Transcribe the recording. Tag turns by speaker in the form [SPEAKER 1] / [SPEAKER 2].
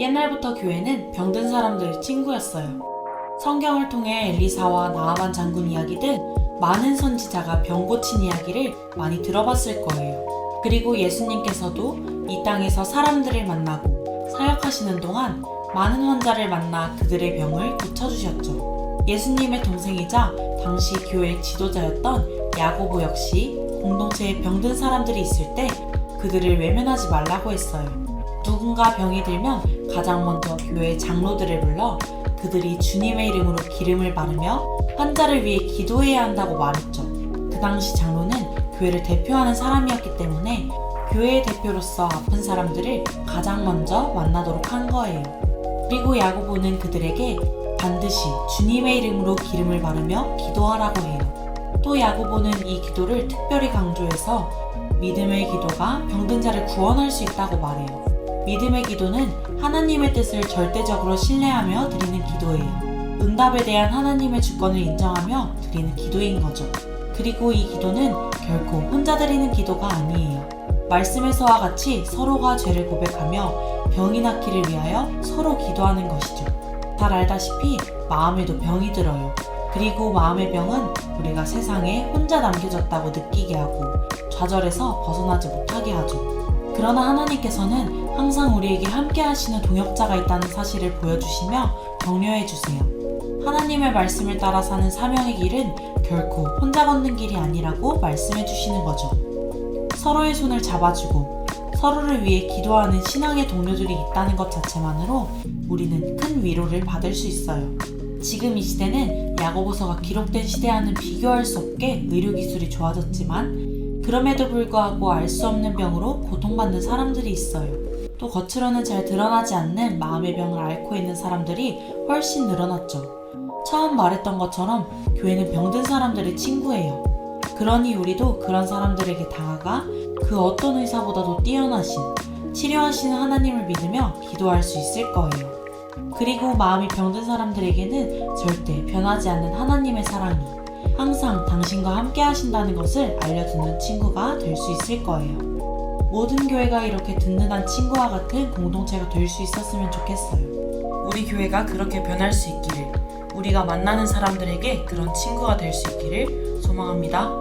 [SPEAKER 1] 옛날부터 교회는 병든 사람들의 친구였어요. 성경을 통해 엘리사와 나아만 장군 이야기 등 많은 선지자가 병 고친 이야기를 많이 들어봤을 거예요. 그리고 예수님께서도 이 땅에서 사람들을 만나고 사역하시는 동안 많은 환자를 만나 그들의 병을 고쳐주셨죠. 예수님의 동생이자 당시 교회 지도자였던 야고보 역시 공동체에 병든 사람들이 있을 때 그들을 외면하지 말라고 했어요. 누군가 병이 들면 가장 먼저 교회 장로들을 불러 그들이 주님의 이름으로 기름을 바르며 환자를 위해 기도해야 한다고 말했죠. 그 당시 장로는 교회를 대표하는 사람이었기 때문에 교회의 대표로서 아픈 사람들을 가장 먼저 만나도록 한 거예요. 그리고 야고보는 그들에게 반드시 주님의 이름으로 기름을 바르며 기도하라고 해요. 또 야고보는 이 기도를 특별히 강조해서 믿음의 기도가 병든 자를 구원할 수 있다고 말해요. 믿음의 기도는 하나님의 뜻을 절대적으로 신뢰하며 드리는 기도예요. 응답에 대한 하나님의 주권을 인정하며 드리는 기도인 거죠. 그리고 이 기도는 결코 혼자 드리는 기도가 아니에요. 말씀에서와 같이 서로가 죄를 고백하며 병이 낫기를 위하여 서로 기도하는 것이죠. 잘 알다시피 마음에도 병이 들어요. 그리고 마음의 병은 우리가 세상에 혼자 남겨졌다고 느끼게 하고 좌절해서 벗어나지 못하게 하죠. 그러나 하나님께서는 항상 우리에게 함께 하시는 동역자가 있다는 사실을 보여주시며 격려해 주세요. 하나님의 말씀을 따라 사는 사명의 길은 결코 혼자 걷는 길이 아니라고 말씀해 주시는 거죠. 서로의 손을 잡아주고 서로를 위해 기도하는 신앙의 동료들이 있다는 것 자체만으로 우리는 큰 위로를 받을 수 있어요. 지금 이 시대는 야고보서가 기록된 시대와는 비교할 수 없게 의료 기술이 좋아졌지만 그럼에도 불구하고 알 수 없는 병으로 고통받는 사람들이 있어요. 또 겉으로는 잘 드러나지 않는 마음의 병을 앓고 있는 사람들이 훨씬 늘어났죠. 처음 말했던 것처럼 교회는 병든 사람들의 친구예요. 그러니 우리도 그런 사람들에게 다가가 그 어떤 의사보다도 뛰어나신 치료하시는 하나님을 믿으며 기도할 수 있을 거예요. 그리고 마음이 병든 사람들에게는 절대 변하지 않는 하나님의 사랑이 항상 당신과 함께 하신다는 것을 알려주는 친구가 될 수 있을 거예요. 모든 교회가 이렇게 든든한 친구와 같은 공동체가 될 수 있었으면 좋겠어요. 우리 교회가 그렇게 변할 수 있기를, 우리가 만나는 사람들에게 그런 친구가 될 수 있기를 소망합니다.